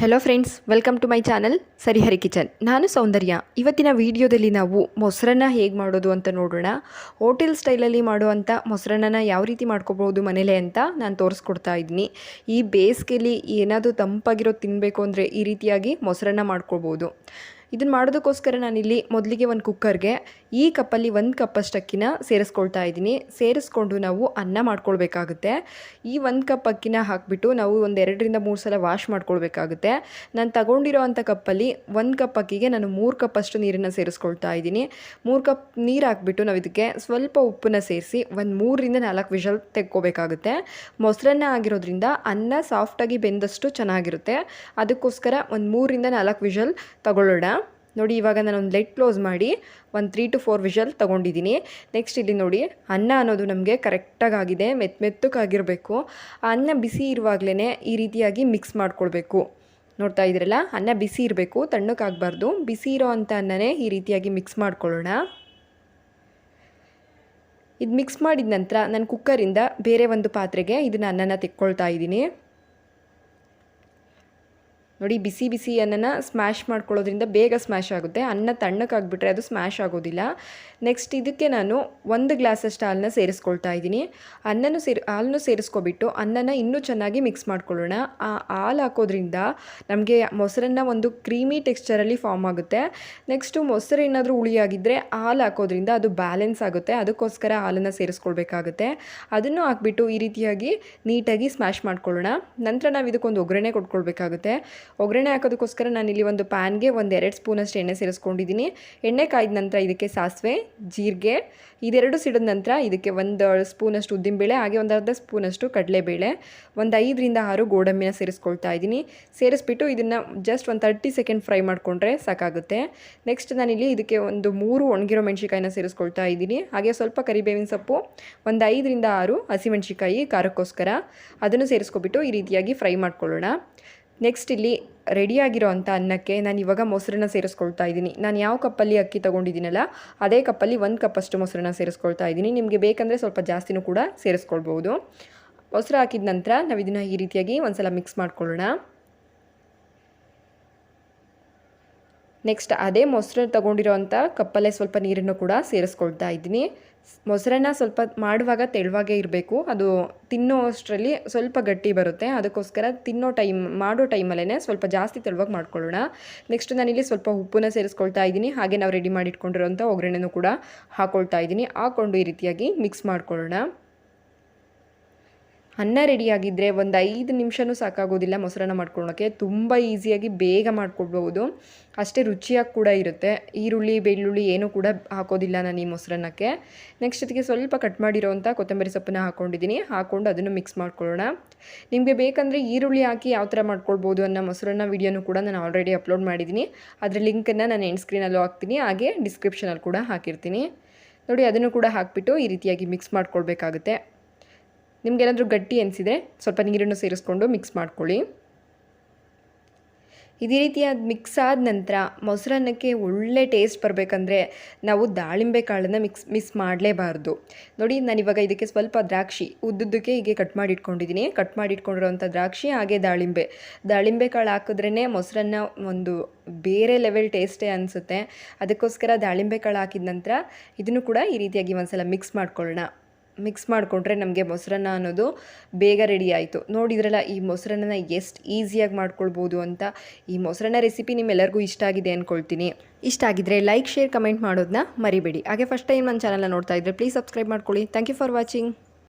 Hello friends welcome to my channel Sarihari kitchen ನಾನು ಸೌಂದರ್ಯ. ಇವತ್ತಿನ ವಿಡಿಯೋದಲ್ಲಿ ನಾವು ಮೊಸರನ್ನ ಹೇಗೆ ಮಾಡೋದು ಅಂತ ನೋಡೋಣ. ಹೋಟೆಲ್ ಸ್ಟೈಲಲ್ಲಿ ಮಾಡುವಂಥ ಮೊಸರನ್ನ ಯಾವ ರೀತಿ ಮಾಡ್ಕೋಬೋದು ಮನೇಲೆ ಅಂತ ನಾನು ತೋರಿಸ್ಕೊಡ್ತಾ ಇದ್ದೀನಿ. ಈ ಬೇಸಿಗೆಲಿ ಏನಾದರೂ ತಂಪಾಗಿರೋದು ತಿನ್ನಬೇಕು ಅಂದರೆ ಈ ರೀತಿಯಾಗಿ ಮೊಸರನ್ನ ಮಾಡ್ಕೊಳ್ಬೋದು ಇದನ್ನು ಮಾಡೋದಕ್ಕೋಸ್ಕರ ನಾನಿಲ್ಲಿ ಮೊದಲಿಗೆ ಒಂದು ಕುಕ್ಕರ್ಗೆ ಈ ಕಪ್ಪಲ್ಲಿ ಒಂದು ಕಪ್ಪಷ್ಟು ಅಕ್ಕಿನ ಸೇರಿಸ್ಕೊಳ್ತಾ ಇದ್ದೀನಿ. ಸೇರಿಸ್ಕೊಂಡು ನಾವು ಅನ್ನ ಮಾಡ್ಕೊಳ್ಬೇಕಾಗುತ್ತೆ. ಈ ಒಂದು ಕಪ್ ಅಕ್ಕಿನ ಹಾಕಿಬಿಟ್ಟು ನಾವು ಒಂದು ಎರಡರಿಂದ ಮೂರು ಸಲ ವಾಶ್ ಮಾಡ್ಕೊಳ್ಬೇಕಾಗುತ್ತೆ. ನಾನು ತಗೊಂಡಿರೋ ಅಂಥ ಕಪ್ಪಲ್ಲಿ ಒಂದು ಕಪ್ ಅಕ್ಕಿಗೆ ನಾನು ಮೂರು ಕಪ್ಪಷ್ಟು ನೀರನ್ನು ಸೇರಿಸ್ಕೊಳ್ತಾ ಇದ್ದೀನಿ. ಮೂರು ಕಪ್ ನೀರು ಹಾಕ್ಬಿಟ್ಟು ನಾವು ಇದಕ್ಕೆ ಸ್ವಲ್ಪ ಉಪ್ಪನ್ನ ಸೇರಿಸಿ ಒಂದು ಮೂರರಿಂದ ನಾಲ್ಕು ವಿಷಲ್ ತೆಕ್ಕೋಬೇಕಾಗುತ್ತೆ. ಮೊಸರನ್ನ ಆಗಿರೋದ್ರಿಂದ ಅನ್ನ ಸಾಫ್ಟಾಗಿ ಬೆಂದಷ್ಟು ಚೆನ್ನಾಗಿರುತ್ತೆ. ಅದಕ್ಕೋಸ್ಕರ ಒಂದು ಮೂರರಿಂದ ನಾಲ್ಕು ವಿಷಲ್ ತಗೊಳ್ಳೋಣ. ನೋಡಿ, ಇವಾಗ ನಾನು ಒಂದು ಲೆಟ್ ಕ್ಲೋಸ್ ಮಾಡಿ ಒಂದು ತ್ರೀ ಟು ಫೋರ್ ವಿಷಲ್ ತೊಗೊಂಡಿದ್ದೀನಿ. ನೆಕ್ಸ್ಟ್ ಇಲ್ಲಿ ನೋಡಿ, ಅನ್ನ ಅನ್ನೋದು ನಮಗೆ ಕರೆಕ್ಟಾಗಿ ಆಗಿದೆ ಮೆತ್ತ ಮೆತ್ತಕ್ಕಾಗಿರಬೇಕು ಆ ಅನ್ನ ಬಿಸಿ ಇರುವಾಗಲೇ ಈ ರೀತಿಯಾಗಿ ಮಿಕ್ಸ್ ಮಾಡಿಕೊಳ್ಬೇಕು. ನೋಡ್ತಾ ಇದ್ದೀರಲ್ಲ, ಅನ್ನ ಬಿಸಿ ಇರಬೇಕು ತಣ್ಣಕ್ಕಾಗಬಾರ್ದು ಬಿಸಿ ಇರೋ ಅಂಥ ಅನ್ನನೇ ಈ ರೀತಿಯಾಗಿ ಮಿಕ್ಸ್ ಮಾಡ್ಕೊಳ್ಳೋಣ. ಇದು ಮಿಕ್ಸ್ ಮಾಡಿದ ನಂತರ ನಾನು ಕುಕ್ಕರಿಂದ ಬೇರೆ ಒಂದು ಪಾತ್ರೆಗೆ ಇದನ್ನು ಅನ್ನನ ತೆಕ್ಕೊಳ್ತಾ ಇದ್ದೀನಿ. ನೋಡಿ ಬಿಸಿ ಬಿಸಿ ಅನ್ನನ ಸ್ಮ್ಯಾಶ್ ಮಾಡ್ಕೊಳ್ಳೋದ್ರಿಂದ ಬೇಗ ಸ್ಮ್ಯಾಶ್ ಆಗುತ್ತೆ. ಅನ್ನ ತಣ್ಣಕ್ಕಾಗ್ಬಿಟ್ರೆ ಅದು ಸ್ಮ್ಯಾಶ್ ಆಗೋದಿಲ್ಲ. ನೆಕ್ಸ್ಟ್ ಇದಕ್ಕೆ ನಾನು ಒಂದು ಗ್ಲಾಸಷ್ಟು ಹಾಲನ್ನ ಸೇರಿಸ್ಕೊಳ್ತಾ ಇದ್ದೀನಿ. ಅನ್ನನೂ ಸೇರಿ, ಹಾಲನ್ನು ಸೇರಿಸ್ಕೊಬಿಟ್ಟು ಅನ್ನನ ಇನ್ನೂ ಚೆನ್ನಾಗಿ ಮಿಕ್ಸ್ ಮಾಡ್ಕೊಳ್ಳೋಣ. ಆ ಹಾಲು ಹಾಕೋದ್ರಿಂದ ನಮಗೆ ಮೊಸರನ್ನ ಒಂದು ಕ್ರೀಮಿ ಟೆಕ್ಸ್ಚರಲ್ಲಿ ಫಾರ್ಮ್ ಆಗುತ್ತೆ. ನೆಕ್ಸ್ಟು ಮೊಸರು ಏನಾದರೂ ಹುಳಿಯಾಗಿದ್ದರೆ ಹಾಲು ಹಾಕೋದ್ರಿಂದ ಅದು ಬ್ಯಾಲೆನ್ಸ್ ಆಗುತ್ತೆ. ಅದಕ್ಕೋಸ್ಕರ ಹಾಲನ್ನು ಸೇರಿಸ್ಕೊಳ್ಬೇಕಾಗುತ್ತೆ. ಅದನ್ನು ಹಾಕ್ಬಿಟ್ಟು ಈ ರೀತಿಯಾಗಿ ನೀಟಾಗಿ ಸ್ಮ್ಯಾಶ್ ಮಾಡ್ಕೊಳ್ಳೋಣ. ನಂತರ ನಾವು ಇದಕ್ಕೊಂದು ಒಗ್ಗರಣೆ ಕೊಟ್ಕೊಳ್ಬೇಕಾಗುತ್ತೆ. ಒಗ್ಗರಣೆ ಹಾಕೋದಕ್ಕೋಸ್ಕರ ನಾನಿಲ್ಲಿ ಒಂದು ಪ್ಯಾನ್ಗೆ ಒಂದು ಎರಡು ಸ್ಪೂನಷ್ಟು ಎಣ್ಣೆ ಸೇರಿಸ್ಕೊಂಡಿದ್ದೀನಿ. ಎಣ್ಣೆ ಕಾಯ್ದ ನಂತರ ಇದಕ್ಕೆ ಸಾಸಿವೆ, ಜೀರಿಗೆ, ಇದೆರಡು ಸಿಡಿದ ನಂತರ ಇದಕ್ಕೆ ಒಂದು ಸ್ಪೂನಷ್ಟು ಉದ್ದಿನಬೇಳೆ, ಹಾಗೆ ಒಂದು ಅರ್ಧ ಸ್ಪೂನಷ್ಟು ಕಡಲೆಬೇಳೆ, ಒಂದು ಐದರಿಂದ ಆರು ಗೋಡಂಬಿನ ಸೇರಿಸ್ಕೊಳ್ತಾ ಇದ್ದೀನಿ. ಸೇರಿಸ್ಬಿಟ್ಟು ಇದನ್ನು ಜಸ್ಟ್ ಒಂದು ತರ್ಟಿ ಸೆಕೆಂಡ್ ಫ್ರೈ ಮಾಡಿಕೊಂಡ್ರೆ ಸಾಕಾಗುತ್ತೆ. ನೆಕ್ಸ್ಟ್ ನಾನಿಲ್ಲಿ ಇದಕ್ಕೆ ಒಂದು ಮೂರು ಒಣಗಿರೋ ಮೆಣಸಿಕಾಯಿನ ಸೇರಿಸ್ಕೊಳ್ತಾ ಇದ್ದೀನಿ. ಹಾಗೆ ಸ್ವಲ್ಪ ಕರಿಬೇವಿನ ಸೊಪ್ಪು, ಒಂದು ಐದರಿಂದ ಆರು ಹಸಿಮೆಣಸಿಕಾಯಿ ಖಾರಕ್ಕೋಸ್ಕರ ಅದನ್ನು ಸೇರಿಸ್ಕೊಬಿಟ್ಟು ಈ ರೀತಿಯಾಗಿ ಫ್ರೈ ಮಾಡ್ಕೊಳ್ಳೋಣ. ನೆಕ್ಸ್ಟ್ ಇಲ್ಲಿ ರೆಡಿಯಾಗಿರೋ ಅಂಥ ಅನ್ನಕ್ಕೆ ನಾನು ಇವಾಗ ಮೊಸರನ್ನ ಸೇರಿಸ್ಕೊಳ್ತಾ ಇದ್ದೀನಿ. ನಾನು ಯಾವ ಕಪ್ಪಲ್ಲಿ ಅಕ್ಕಿ ತೊಗೊಂಡಿದ್ದೀನಲ್ಲ, ಅದೇ ಕಪ್ಪಲ್ಲಿ ಒಂದು ಕಪ್ಪಷ್ಟು ಮೊಸರನ್ನ ಸೇರಿಸ್ಕೊಳ್ತಾ ಇದ್ದೀನಿ. ನಿಮಗೆ ಬೇಕಂದರೆ ಸ್ವಲ್ಪ ಜಾಸ್ತಿನೂ ಕೂಡ ಸೇರಿಸ್ಕೊಳ್ಬೋದು. ಮೊಸರು ಹಾಕಿದ ನಂತರ ನಾವು ಇದನ್ನು ಈ ರೀತಿಯಾಗಿ ಒಂದು ಸಲ ಮಿಕ್ಸ್ ಮಾಡ್ಕೊಳ್ಳೋಣ. ನೆಕ್ಸ್ಟ್ ಅದೇ ಮೊಸರು ತೊಗೊಂಡಿರೋವಂಥ ಕಪ್ಪಲ್ಲೇ ಸ್ವಲ್ಪ ನೀರನ್ನು ಕೂಡ ಸೇರಿಸ್ಕೊಳ್ತಾ ಇದ್ದೀನಿ. ಮೊಸರನ್ನ ಸ್ವಲ್ಪ ಮಾಡುವಾಗ ತೆಳುವಾಗೇ ಇರಬೇಕು. ಅದು ತಿನ್ನೋ ಅಷ್ಟರಲ್ಲಿ ಸ್ವಲ್ಪ ಗಟ್ಟಿ ಬರುತ್ತೆ. ಅದಕ್ಕೋಸ್ಕರ ತಿನ್ನೋ ಟೈಮ್, ಮಾಡೋ ಟೈಮಲ್ಲೇ ಸ್ವಲ್ಪ ಜಾಸ್ತಿ ತೆಳುವಾಗಿ ಮಾಡ್ಕೊಳ್ಳೋಣ. ನೆಕ್ಸ್ಟ್ ನಾನಿಲ್ಲಿ ಸ್ವಲ್ಪ ಉಪ್ಪನ್ನು ಸೇರಿಸ್ಕೊಳ್ತಾ ಇದ್ದೀನಿ. ಹಾಗೆ ನಾವು ರೆಡಿ ಮಾಡಿಟ್ಕೊಂಡಿರೋಂಥ ಒಗ್ಗರಣೆನೂ ಕೂಡ ಹಾಕ್ಕೊಳ್ತಾ ಇದ್ದೀನಿ. ಹಾಕ್ಕೊಂಡು ಈ ರೀತಿಯಾಗಿ ಮಿಕ್ಸ್ ಮಾಡ್ಕೊಳ್ಳೋಣ. ಅನ್ನ ರೆಡಿಯಾಗಿದ್ದರೆ ಒಂದು ಐದು ನಿಮಿಷನೂ ಸಾಕಾಗೋದಿಲ್ಲ ಮೊಸರನ್ನ ಮಾಡ್ಕೊಳ್ಳೋಕ್ಕೆ ತುಂಬ ಈಸಿಯಾಗಿ ಬೇಗ ಮಾಡ್ಕೊಳ್ಬೋದು ಅಷ್ಟೇ ರುಚಿಯಾಗಿ ಕೂಡ ಇರುತ್ತೆ. ಈರುಳ್ಳಿ, ಬೆಳ್ಳುಳ್ಳಿ ಏನೂ ಕೂಡ ಹಾಕೋದಿಲ್ಲ ನಾನು ಈ ಮೊಸರನ್ನಕ್ಕೆ. ನೆಕ್ಸ್ಟ್ ಅದಕ್ಕೆ ಸ್ವಲ್ಪ ಕಟ್ ಮಾಡಿರೋವಂಥ ಕೊತ್ತಂಬರಿ ಸೊಪ್ಪನ್ನ ಹಾಕ್ಕೊಂಡಿದ್ದೀನಿ ಹಾಕ್ಕೊಂಡು ಅದನ್ನು ಮಿಕ್ಸ್ ಮಾಡ್ಕೊಳ್ಳೋಣ. ನಿಮಗೆ ಬೇಕಂದರೆ ಈರುಳ್ಳಿ ಹಾಕಿ ಯಾವ ಥರ ಮಾಡ್ಕೊಳ್ಬೋದು ಅನ್ನೋ ಮೊಸರನ್ನ ವೀಡಿಯೋನು ಕೂಡ ನಾನು ಆಲ್ರೆಡಿ ಅಪ್ಲೋಡ್ ಮಾಡಿದ್ದೀನಿ. ಅದರ ಲಿಂಕನ್ನು ನಾನು ಎಂಡ್ ಸ್ಕ್ರೀನಲ್ಲೂ ಹಾಕ್ತೀನಿ. ಹಾಗೆ ಡಿಸ್ಕ್ರಿಪ್ಷನಲ್ಲಿ ಕೂಡ ಹಾಕಿರ್ತೀನಿ. ನೋಡಿ ಅದನ್ನು ಕೂಡ ಹಾಕಿಬಿಟ್ಟು ಈ ರೀತಿಯಾಗಿ ಮಿಕ್ಸ್ ಮಾಡ್ಕೊಳ್ಬೇಕಾಗುತ್ತೆ. ನಿಮಗೇನಾದರೂ ಗಟ್ಟಿ ಅನಿಸಿದರೆ ಸ್ವಲ್ಪ ನೀರನ್ನು ಸೇರಿಸ್ಕೊಂಡು ಮಿಕ್ಸ್ ಮಾಡ್ಕೊಳ್ಳಿ. ಇದೇ ರೀತಿಯಾದ ಮಿಕ್ಸ್ ಆದ ನಂತರ ಮೊಸರನ್ನಕ್ಕೆ ಒಳ್ಳೆ ಟೇಸ್ಟ್ ಬರಬೇಕಂದ್ರೆ ನಾವು ದಾಳಿಂಬೆ ಕಾಳನ್ನು ಮಿಕ್ಸ್ ಮಿಸ್ ಮಾಡಲೇಬಾರ್ದು. ನೋಡಿ, ನಾನಿವಾಗ ಇದಕ್ಕೆ ಸ್ವಲ್ಪ ದ್ರಾಕ್ಷಿ, ಉದ್ದುದ್ದಕ್ಕೆ ಹೀಗೆ ಕಟ್ ಮಾಡಿ ಇಟ್ಕೊಂಡಿದ್ದೀನಿ ಕಟ್ ಮಾಡಿ ಇಟ್ಕೊಂಡಿರೋಂಥ ದ್ರಾಕ್ಷಿ, ಹಾಗೆ ದಾಳಿಂಬೆ. ದಾಳಿಂಬೆ ಕಾಳು ಹಾಕಿದ್ರೇ ಮೊಸರನ್ನ ಒಂದು ಬೇರೆ ಲೆವೆಲ್ ಟೇಸ್ಟೇ ಅನಿಸುತ್ತೆ. ಅದಕ್ಕೋಸ್ಕರ ದಾಳಿಂಬೆ ಕಾಳು ಹಾಕಿದ ನಂತರ ಇದನ್ನು ಕೂಡ ಈ ರೀತಿಯಾಗಿ ಒಂದ್ಸಲ ಮಿಕ್ಸ್ ಮಾಡ್ಕೊಳ್ಳೋಣ. ಮಿಕ್ಸ್ ಮಾಡಿಕೊಂಡ್ರೆ ನಮಗೆ ಮೊಸರನ್ನ ಅನ್ನೋದು ಬೇಗ ರೆಡಿ ಆಯಿತು. ನೋಡಿದ್ರಲ್ಲ ಈ ಮೊಸರನ್ನ ಎಷ್ಟು ಈಸಿಯಾಗಿ ಮಾಡ್ಕೊಳ್ಬೋದು ಅಂತ ಈ ಮೊಸರನ್ನ ರೆಸಿಪಿ ನಿಮ್ಮೆಲ್ಲರಿಗೂ ಇಷ್ಟ ಆಗಿದೆ ಅಂದ್ಕೊಳ್ತೀನಿ ಇಷ್ಟ ಆಗಿದ್ರೆ ಲೈಕ್ ಶೇರ್ ಕಮೆಂಟ್ ಮಾಡೋದನ್ನ ಮರಿಬೇಡಿ. ಹಾಗೆ ಫಸ್ಟ್ ಟೈಮ್ ನನ್ನ ಚಾನಲ್ನ ನೋಡ್ತಾ ಇದ್ದರೆ ಪ್ಲೀಸ್ ಸಬ್ಸ್ಕ್ರೈಬ್ ಮಾಡ್ಕೊಳ್ಳಿ. Thank you for watching